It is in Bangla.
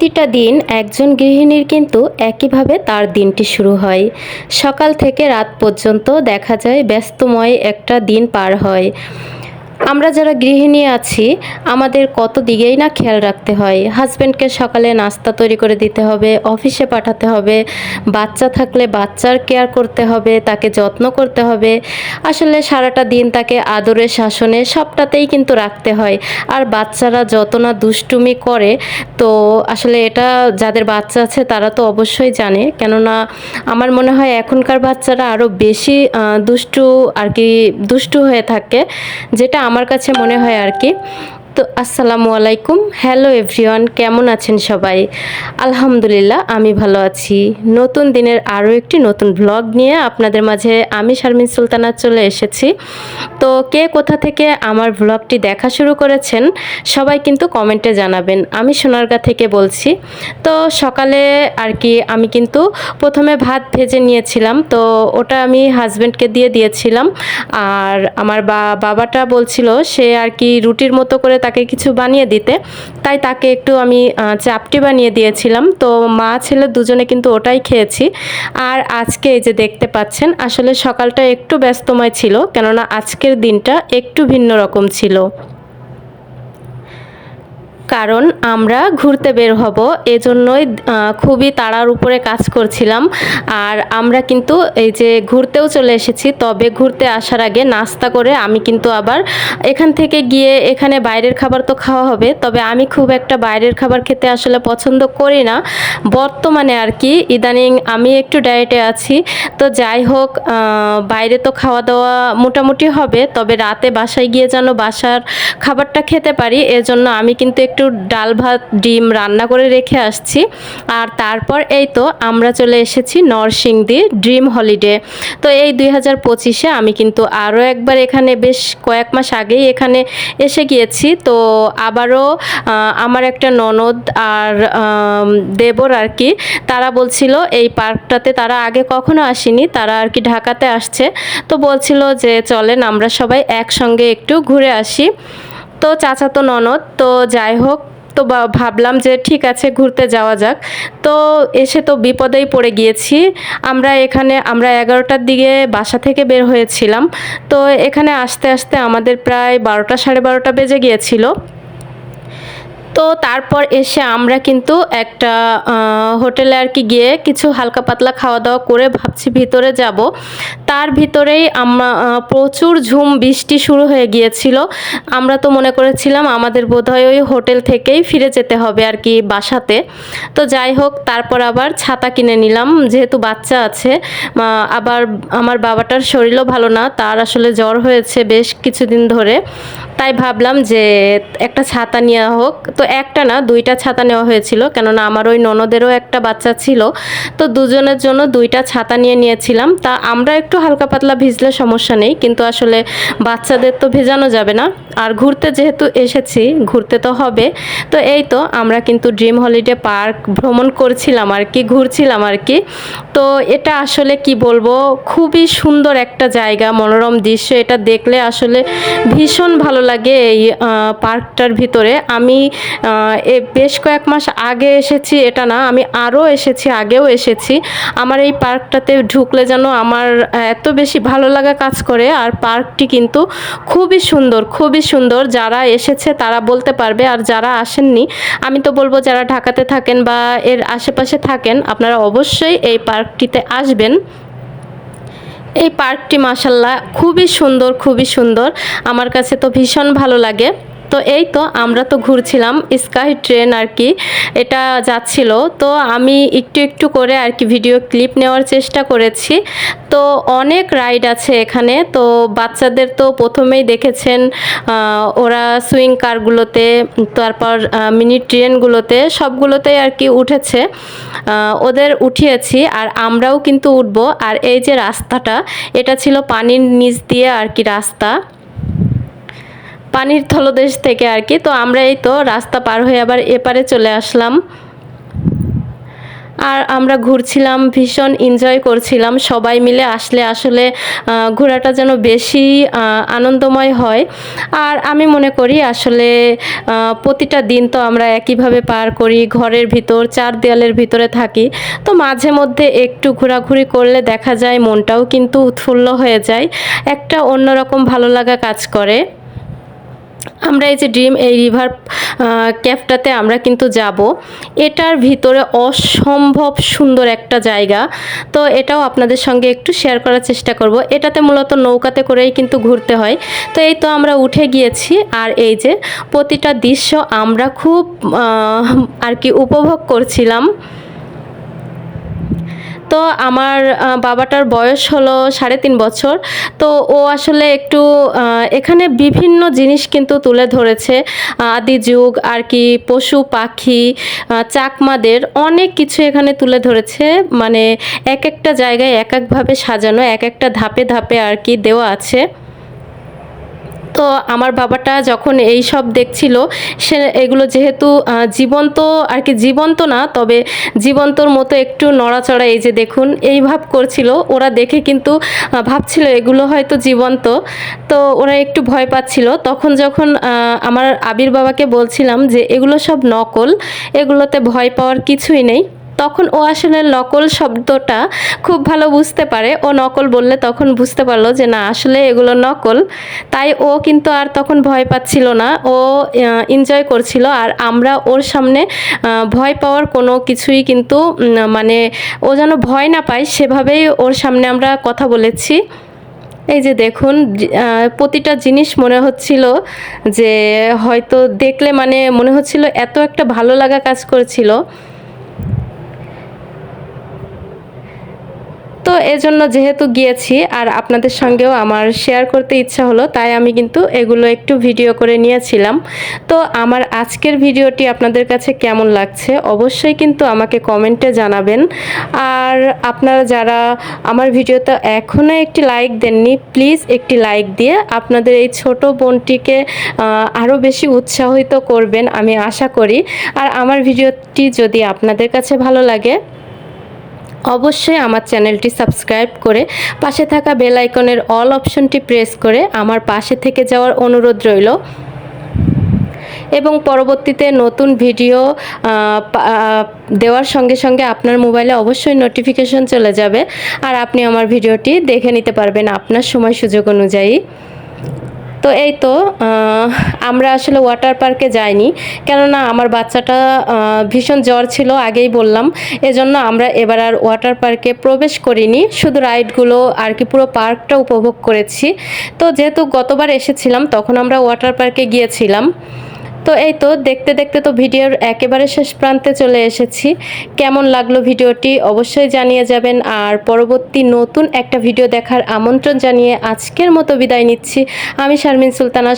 প্রতিটা দিন একজন গৃহিণীর কিন্তু একইভাবে তার দিনটি শুরু হয়। সকাল থেকে রাত পর্যন্ত দেখা যায় ব্যস্তময় একটা দিন পার হয়। আমরা যারা গৃহিণী আছি, আমাদের কত দিকেই না খেয়াল রাখতে হয়। হাজব্যান্ডকে সকালে নাস্তা তৈরি করে দিতে হবে অফিসে পাঠাতে হবে, বাচ্চা থাকলে বাচ্চার কেয়ার করতে হবে, তাকে যত্ন করতে হবে। আসলে সারাটা দিন তাকে আদরে, শাসনে সবটাতেই কিন্তু রাখতে হয়। আর বাচ্চারা যত না দুষ্টুমি করে, তো আসলে এটা যাদের বাচ্চা আছে, তারা তো অবশ্যই জানে। কেননা আমার মনে হয় এখনকার বাচ্চারা আরও বেশি দুষ্টু আর কি দুষ্টু হয়ে থাকে, যেটা আমার কাছে মনে হয় আর কি। তো আসসালামু আলাইকুম। হ্যালো এভরিওয়ান কেমন আছেন সবাই? আলহামদুলিল্লাহ, আমি ভালো আছি। নতুন দিনের আরও একটি নতুন ব্লগ নিয়ে আপনাদের মাঝে আমি শারমিন সুলতানা চলে এসেছি। তো কে কোথা থেকে আমার ব্লগটি দেখা শুরু করেছেন, সবাই কিন্তু কমেন্টে জানাবেন। আমি সোনারগা থেকে বলছি। তো সকালে আর কি আমি কিন্তু প্রথমে ভাত ভেজে নিয়েছিলাম, তো ওটা আমি হাজব্যান্ডকে দিয়ে দিয়েছিলাম। আর আমার বাবাটা বলছিল, সে আর কি রুটির মতো করে তাকে কিছু বানিয়ে দিতে। তাই তাকে একটু আমি চাপটি বানিয়ে দিয়েছিলাম। তো মা, ছেলে দুজনে কিন্তু ওটাই খেয়েছি। আর আজকে এই যে দেখতে পাচ্ছেন, আসলে সকালটা একটু ব্যস্তময় ছিল, কেননা আজকের দিনটা একটু ভিন্ন রকম ছিল। কারণ আমরা ঘুরতে বের হব, এজন্যই খুবই তাড়ার উপরে কাজ করছিলাম। আর আমরা কিন্তু এই যে ঘুরতেও চলে এসেছি, তবে ঘুরতে আসার আগে নাস্তা করে আমি কিন্তু আবার এখান থেকে গিয়ে এখানে বাইরের খাবার তো খাওয়া হবে, তবে আমি খুব একটা বাইরের খাবার খেতে আসলে পছন্দ করি না। বর্তমানে আর কি, ইদানিং আমি একটু ডায়েটে আছি, তো যাই হোক বাইরে তো খাওয়া দাওয়া মোটামুটি হবে, তবে রাতে বাসায় গিয়ে যেন বাসার খাবারটা খেতে পারি, এজন্য আমি কিন্তু একটু ডাল ভাত, ডিম রান্না করে রেখে আসছি। আর তারপর এই তো আমরা চলে এসেছি নরসিংদী ড্রিম হলিডে। তো এই দুই হাজার পঁচিশে আমি কিন্তু আরও একবার এখানে বেশ কয়েক মাস আগেই এখানে এসে গিয়েছি। তো আবারও আমার একটা ননদ আর দেবর আর কি, তারা বলছিল এই পার্কটাতে তারা আগে কখনো আসেনি, তারা আর কি ঢাকাতে আসছে। তো বলছিল যে চলেন আমরা সবাই একসঙ্গে একটু ঘুরে আসি। তো চাচাতো ননদ, তো যাই হোক, তো ভাবলাম যে ঠিক আছে, ঘুরতে যাওয়া যাক। তো এসে তো বিপদেই পড়ে গিয়েছি। আমরা এখানে, আমরা এগারোটার দিকে বাসা থেকে বের হয়েছিলাম। তো এখানে আসতে আসতে আমাদের প্রায় বারোটা, সাড়ে বারোটা বেজে গিয়েছিল। তো তারপর এসে আমরা কিন্তু একটা হোটেলে আর কি গিয়ে কিছু হালকা পাতলা খাওয়া দাওয়া করে ভাবছি ভিতরে যাব। তার ভিতরেই আমরা প্রচুর ঝুম, বৃষ্টি শুরু হয়ে গিয়েছিল। আমরা তো মনে করেছিলাম আমাদের বোধহয় ওই হোটেল থেকেই ফিরে যেতে হবে আর কি বাসাতে। তো যাই হোক, তারপর আবার ছাতা কিনে নিলাম, যেহেতু বাচ্চা আছে আবার আমার বাবাটার শরীরও ভালো না, তার আসলে জ্বর হয়েছে বেশ কিছুদিন ধরে। তাই ভাবলাম যে একটা ছাতা নেওয়া হোক। তো একটা না, দুইটা ছাতা নেওয়া হয়েছিল, কেননা আমার ওই ননদেরও একটা বাচ্চা ছিল। তো দুজনের জন্য দুইটা ছাতা নিয়ে নিয়েছিলাম। তা আমরা একটু হালকা পাতলা ভিজলে সমস্যা নেই, কিন্তু আসলে বাচ্চাদের তো ভেজানো যাবে না। আর ঘুরতে যেহেতু এসেছি, ঘুরতে তো হবে। তো এই তো আমরা কিন্তু ড্রিম হলিডে পার্ক ভ্রমণ করছিলাম আর কি, ঘুরছিলাম আর কি। তো এটা আসলে কি বলব, খুবই সুন্দর একটা জায়গা, মনোরম দৃশ্য। এটা দেখলে আসলে ভীষণ ভালো লাগে এই পার্কটার ভিতরে। আমি এ বেশ কয়েক মাস আগে এসেছি, এটা না, আমি আরও এসেছি, আগেও এসেছি। আমার এই পার্কটাতে ঢুকলে যেন আমার এত বেশি ভালো লাগা কাজ করে, আর পার্কটি কিন্তু খুবই সুন্দর খুবই সুন্দর। যারা এসেছে তারা বলতে পারবে, আর যারা আসেননি, আমি তো বলব যারা ঢাকাতে থাকেন বা এর আশেপাশে থাকেন, আপনারা অবশ্যই এই পার্কটিতে আসবেন। এই পার্কটি মাসাল্লাহ খুবই সুন্দর খুবই সুন্দর। আমার কাছে তো ভীষণ ভালো লাগে। তো এই তো আমরা তো ঘুরছিলাম স্কাই ট্রেন আর কি, এটা যাচ্ছিল। তো আমি একটু একটু করে আর কি ভিডিও ক্লিপ নেওয়ার চেষ্টা করেছি। তো অনেক রাইড আছে এখানে, তো বাচ্চাদের তো প্রথমেই দেখেছেন ওরা সুইং কারগুলোতে তারপর মিনি ট্রেনগুলোতে সবগুলোতেই আর কি উঠেছে। ওদের উঠিয়েছি আর আমরাও কিন্তু উঠবো। আর এই যে রাস্তাটা, এটা ছিল পানির নিচ দিয়ে আর কি রাস্তা। পানির থলদেশ থেকে আর কি। তো আমরা এই তো রাস্তা পার হয়ে আবার এপারে চলে আসলাম। আর আমরা ঘুরছিলাম, ভীষণ এনজয় করছিলাম। সবাই মিলে আসলে আসলে ঘোরাটা যেন বেশি আনন্দময় হয়। আর আমি মনে করি আসলে প্রতিটা দিন তো আমরা একইভাবে পার করি, ঘরের ভিতর, চার দেয়ালের ভিতরে থাকি। তো মাঝে মধ্যে একটু ঘোরাঘুরি করলে দেখা যায় মনটাও কিন্তু উৎফুল্ল হয়ে যায়। একটা অন্যরকম ভালো লাগা কাজ করে। আমরা এই যে ড্রিম, এই রিভার ক্যাফটাতে আমরা কিন্তু যাব। এটার ভিতরে অসম্ভব সুন্দর একটা জায়গা। তো এটাও আপনাদের সঙ্গে একটু শেয়ার করার চেষ্টা করব। এটাতে মূলত নৌকাতে করেই কিন্তু ঘুরতে হয়। তো এই তো আমরা উঠে গিয়েছি। আর এই যে প্রতিটা দৃশ্য আমরা খুব আর কি উপভোগ করছিলাম। তো আমার বাবাটার বয়স হলো সাড়ে তিন বছর। তো ও আসলে একটু এখানে বিভিন্ন জিনিস কিন্তু তুলে ধরেছে। আদি যুগ, আর কি পশু, পাখি চাকমাদের অনেক কিছু এখানে তুলে ধরেছে। মানে এক একটা জায়গায় এক একভাবে সাজানো, এক একটা ধাপে ধাপে আর কি দেওয়া আছে। তো আমার বাবাটা যখন এই সব দেখছিল, সে এগুলো যেহেতু জীবন্ত আর কি জীবন্ত না, তবে জীবন্তর মতো একটু নড়াচড়া এই যে দেখুন, এই ভাব করছিল। ওরা দেখে কিন্তু ভাবছিল এগুলো হয়তো জীবন্ত। তো ওরা একটু ভয় পাচ্ছিল। তখন যখন আমার আবির বাবাকে বলছিলাম যে, এগুলো সব নকল। এগুলোতে ভয় পাওয়ার কিছুই নেই। তখন ও আসলে নকল শব্দটা খুব ভালো বুঝতে পারে। ও নকল বললে তখন বুঝতে পারল যে না, আসলে এগুলো নকল। তাই ও কিন্তু আর তখন ভয় পাচ্ছিল না। ও এনজয় করছিল। আর আমরা ওর সামনে ভয় পাওয়ার কোনো কিছুই কিন্তু মানে ও যেন ভয় না পায়, সেভাবেই ওর সামনে আমরা কথা বলেছি। এই যে দেখুন প্রতিটা জিনিস মনে হচ্ছিল যে হয়তো দেখলে মানে মনে হচ্ছিল এত একটা ভালো লাগা কাজ করছিল। তো এজন্য যেহেতু গিয়েছি আর আপনাদের সঙ্গেও আমার শেয়ার করতে ইচ্ছা হলো, তাই আমি কিন্তু এগুলো একটু ভিডিও করে নিয়েছিলাম। তো আমার আজকের ভিডিওটি আপনাদের কাছে কেমন লাগছে অবশ্যই কিন্তু আমাকে কমেন্টে জানাবেন। আর আপনারা যারা আমার ভিডিওতে এখনও একটি লাইক দেননি প্লিজ একটি লাইক দিয়ে আপনাদের এই ছোট বোনটিকে আরও বেশি উৎসাহিত করবেন আমি আশা করি। আর আমার ভিডিওটি যদি আপনাদের কাছে ভালো লাগে অবশ্যই আমার চ্যানেলটি সাবস্ক্রাইব করে পাশে থাকা বেল আইকনের অল অপশনটি প্রেস করে আমার পাশে থেকে যাওয়ার অনুরোধ রইল। এবং পরবর্তীতে নতুন ভিডিও দেওয়ার সঙ্গে সঙ্গে আপনার মোবাইলে অবশ্যই নোটিফিকেশন চলে যাবে। আর আপনি আমার ভিডিওটি দেখে নিতে পারবেন আপনার সময় সুযোগ অনুযায়ী। তো এই তো আমরা আসলে ওয়াটার পার্কে যাইনি। কেননা আমার বাচ্চাটা ভীষণ জ্বর ছিল, আগেই বললাম। এজন্য আমরা এবার আর ওয়াটার পার্কে প্রবেশ করিনি। শুধু রাইডগুলো আর কি পুরো পার্কটা উপভোগ করেছি। তো যেহেতু গতবার এসেছিলাম, তখন আমরা ওয়াটার পার্কে গিয়েছিলাম। তো এই তো দেখতে দেখতে তো ভিডিওর একেবারে শেষ প্রান্তে চলে এসেছি। কেমন লাগল ভিডিওটি অবশ্যই জানিয়ে যাবেন। আর পরবর্তী নতুন একটা ভিডিও দেখার আমন্ত্রণ জানিয়ে আজকের মতো বিদায় নিচ্ছি। আমি শারমিন সুলতানা।